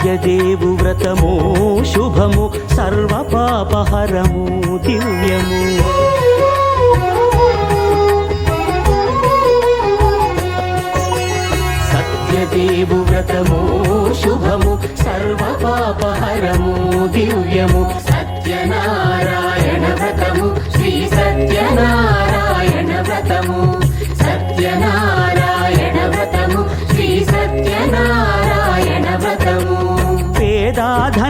సత్యదేవు వ్రతము శుభము సర్వ పాపహరము దివ్యము. సత్యదేవు వ్రతము శుభము సర్వ పాపహరము దివ్యము. సత్యనా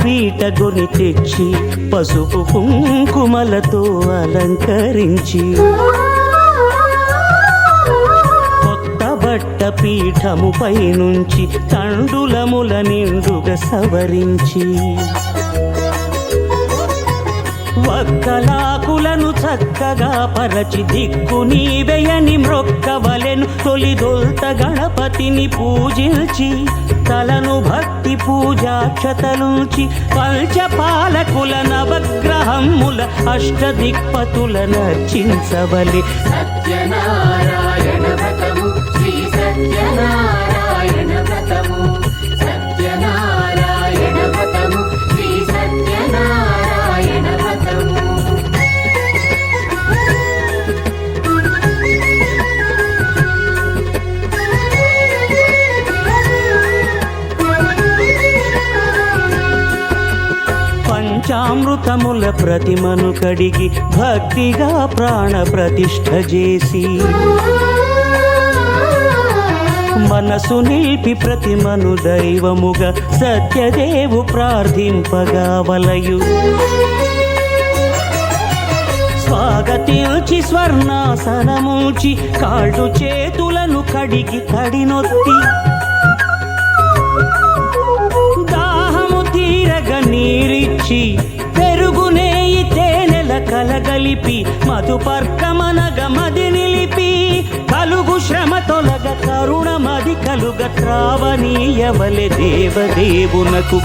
పీట గొని తెచ్చి పసుపు కుంకుమలతో అలంకరించి కొత్త బట్ట పీఠముపై నుంచి తండులముల నిండుగా సవరించి వక్కలాకులను చక్కగా పరచి దిక్కు నీవెయని మ్రొక్కవలెను తొలిదొల్త గణపతిని పూజించి తలను భక్తి పూజాక్షతలుంచి పంచపాలకుల నవగ్రహముల అష్టదిక్పతుల నర్చించవలి. సత్యనారాయణ వ్రతము శ్రీ సత్యనారాయణ పంచామృతముల ప్రతిమను కడిగి భక్తిగా ప్రాణ ప్రతిష్ఠ చేసి మనసు నిలిపి ప్రతిమను దైవముగా సత్యదేవు ప్రార్థింపగా వలయు. స్వాగతించి స్వర్ణాసనముంచి కాళ్ళు చేతులను కడిగి కడినొత్తి కలగలిపి మధుపర్కమనగ మది నిలిపి కలుగు శ్రమ తొలగ కరుణమది కలుగ త్రావనీయవలె దేవదేవునకు